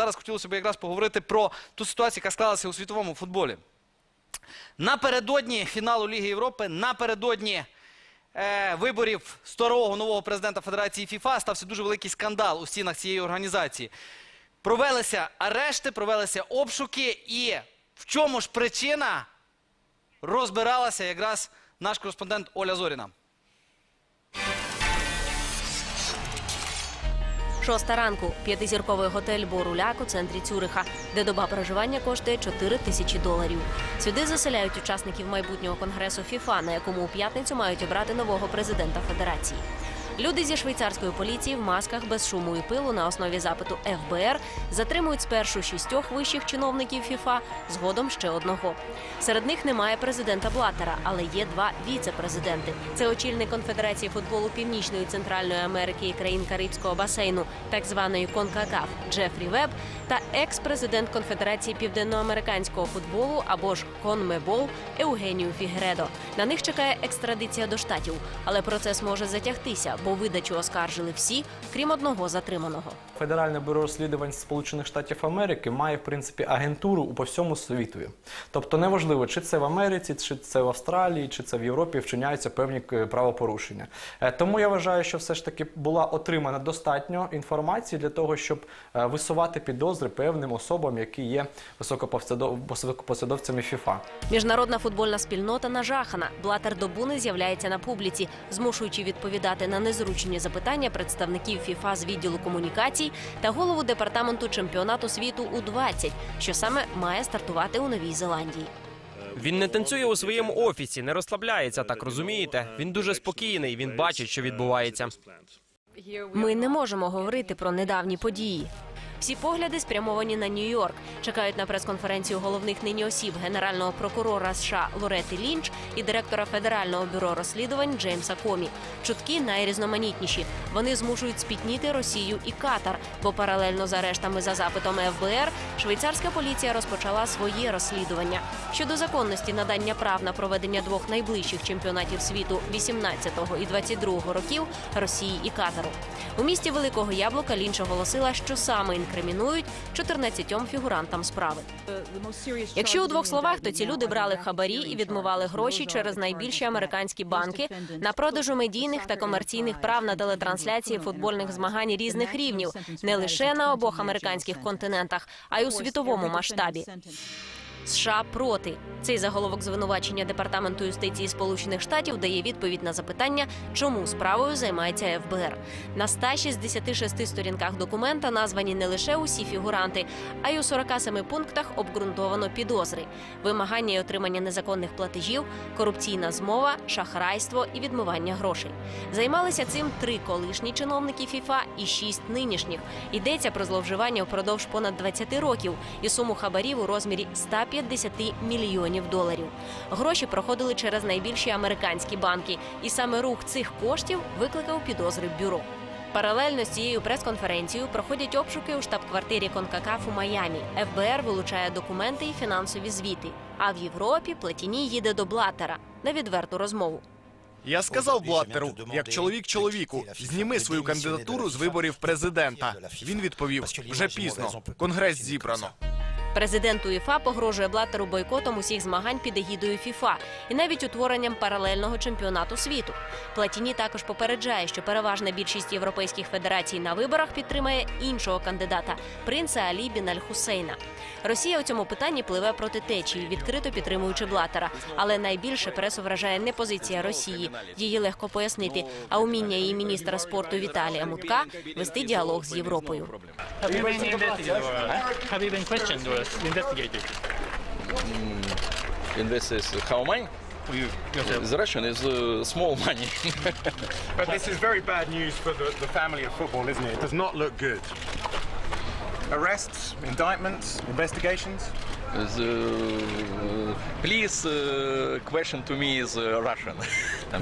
зараз хотілося б якраз поговорити про ту ситуацію, яка склалася у світовому футболі. Напередодні фіналу Ліги Європи, напередодні е, виборів старого нового президента Федерації ФІФА стався дуже великий скандал у стінах цієї організації. Провелися арешти, провелися обшуки, і в чому ж причина розбиралася якраз наш кореспондент Оля Зоріна. Шоста ранку. П'ятизірковий готель Боруляк у центрі Цюриха, де доба проживання коштує 4 тисячі доларів. Сюди заселяють учасників майбутнього конгресу ФІФА, на якому у п'ятницю мають обрати нового президента федерації. Люди зі швейцарської поліції в масках без шуму і пилу на основі запиту ФБР затримують спершу шістьох вищих чиновників ФІФА, згодом ще одного. Серед них немає президента Блаттера, але є два віце-президенти. Це очільник Конфедерації футболу Північної Центральної Америки і країн Карибського басейну, так званої КОНКАКАФ Джефрі Веб, та екс-президент Конфедерації південноамериканського футболу або ж Конмебол Еугенію Фігредо. На них чекає екстрадиція до штатів, але процес може затягтися, бо видачу оскаржили всі, крім одного затриманого. Федеральне бюро розслідувань Сполучених Штатів Америки має в принципі агентуру по всьому світові. Тобто неважливо, чи це в Америці, чи це в Австралії, чи це в Європі вчиняються певні е, правопорушення. Е, Тому я вважаю, що все ж таки була отримана достатньо інформації для того, щоб е, висувати підозри певним особам, які є високопосадов- високопосадовцями ФІФА. Міжнародна футбольна спільнота нажахана. Блатер добу не з'являється на публіці, змушуючи відповідати на незручні запитання представників ФІФА з відділу комунікацій та голову департаменту чемпіонату світу у 20 що саме має стартувати у Новій Зеландії. Він не танцює у своєму офісі, не розслабляється, так розумієте? Він дуже спокійний, він бачить, що відбувається. Ми не можемо говорити про недавні події. Всі погляди спрямовані на Нью-Йорк. Чекають на прес-конференцію головних нині осіб генерального прокурора США Лорети Лінч і директора федерального бюро розслідувань Джеймса Комі. Чутки найрізноманітніші. Вони змушують спітніти Росію і Катар, бо паралельно з арештами за запитом ФБР швейцарська поліція розпочала своє розслідування щодо законності надання прав на проведення двох найближчих чемпіонатів світу 18-го і 22-го років Росії і Катару. У місті Великого Яблука Лінч оголосила, що саме інкримінують 14 фігурантам справи. Якщо у двох словах, то ці люди брали хабарі і відмивали гроші через найбільші американські банки. на продажу медійних та комерційних прав на телетрансляції футбольних змагань різних рівнів, не лише на обох американських континентах, а й у світовому масштабі. США проти цей заголовок звинувачення департаменту юстиції Сполучених Штатів дає відповідь на запитання, чому справою займається ФБР. На 166 сторінках документа названі не лише усі фігуранти, а й у 47 пунктах обґрунтовано підозри: вимагання і отримання незаконних платежів, корупційна змова, шахрайство і відмивання грошей. Займалися цим три колишні чиновники ФІФА і шість нинішніх. Йдеться про зловживання впродовж понад 20 років і суму хабарів у розмірі 150 мільйонів доларів. Гроші проходили через найбільші американські банки, і саме рух цих коштів викликав підозри бюро. Паралельно з цією прес-конференцією проходять обшуки у штаб-квартирі Конкакаф у Майамі. ФБР вилучає документи і фінансові звіти. А в Європі Платіні їде до Блатера на відверту розмову. Я сказав Блаттеру, як чоловік чоловіку, зніми свою кандидатуру з виборів президента. Він відповів: вже пізно. Конгрес зібрано. Президент УЄФА погрожує Блаттеру бойкотом усіх змагань під егідою ФІФА і навіть утворенням паралельного чемпіонату світу. Платіні також попереджає, що переважна більшість європейських федерацій на виборах підтримає іншого кандидата принца Алі Бін Аль-Хусейна. Росія у цьому питанні пливе проти течії, відкрито підтримуючи Блаттера. Але найбільше пресу вражає не позиція Росії. Її легко пояснити, а уміння її міністра спорту Віталія Мутка вести діалог з Європою. Have you investigated? or- Have you been questioned or investigated? And this is how money? You yourself? The Russian is uh, small money. But this is very bad news for the, the family of football, isn't it? It does not look good. Arrests, indictments, investigations. The, please uh, question to me is uh, Russian.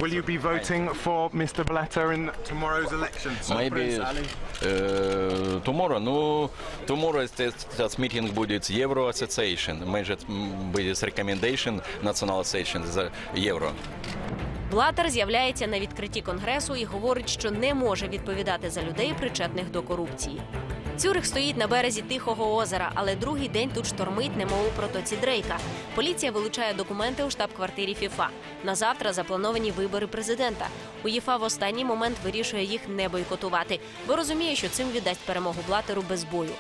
Will you be voting for Mr. Blatter in tomorrow's election? Maybe uh, tomorrow. No, tomorrow is that, that meeting будет Euro Association. Может будет recommendation National Association за Euro. Блатер з'являється на відкритті конгресу і говорить, що не може відповідати за людей, причетних до корупції. Цюрих стоїть на березі Тихого озера, але другий день тут штормить, немов у протоці Дрейка. Поліція вилучає документи у штаб-квартирі ФІФА. На завтра заплановані вибори президента. УЄФА в останній момент вирішує їх не бойкотувати, бо розуміє, що цим віддасть перемогу Блатеру без бою.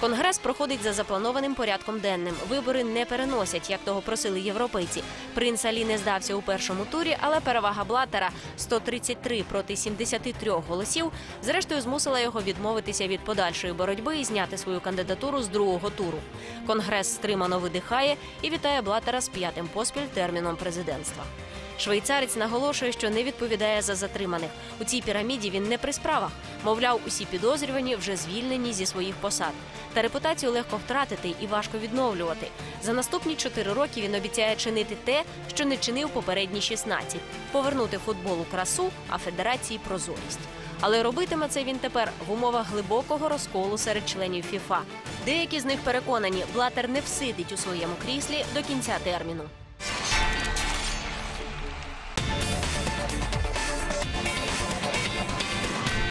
Конгрес проходить за запланованим порядком денним. Вибори не переносять, як того просили європейці. Принц Алі не здався у першому турі, але перевага Блатера 133 проти 73 голосів. Зрештою змусила його відмовитися від подальшої боротьби і зняти свою кандидатуру з другого туру. Конгрес стримано видихає і вітає Блатера з п'ятим поспіль терміном президентства. Швейцарець наголошує, що не відповідає за затриманих. У цій піраміді він не при справах. Мовляв, усі підозрювані вже звільнені зі своїх посад. Та репутацію легко втратити і важко відновлювати. За наступні чотири роки він обіцяє чинити те, що не чинив попередні 16 – повернути футболу красу, а федерації прозорість. Але робитиме це він тепер в умовах глибокого розколу серед членів ФІФА. Деякі з них переконані, Блатер не всидить у своєму кріслі до кінця терміну.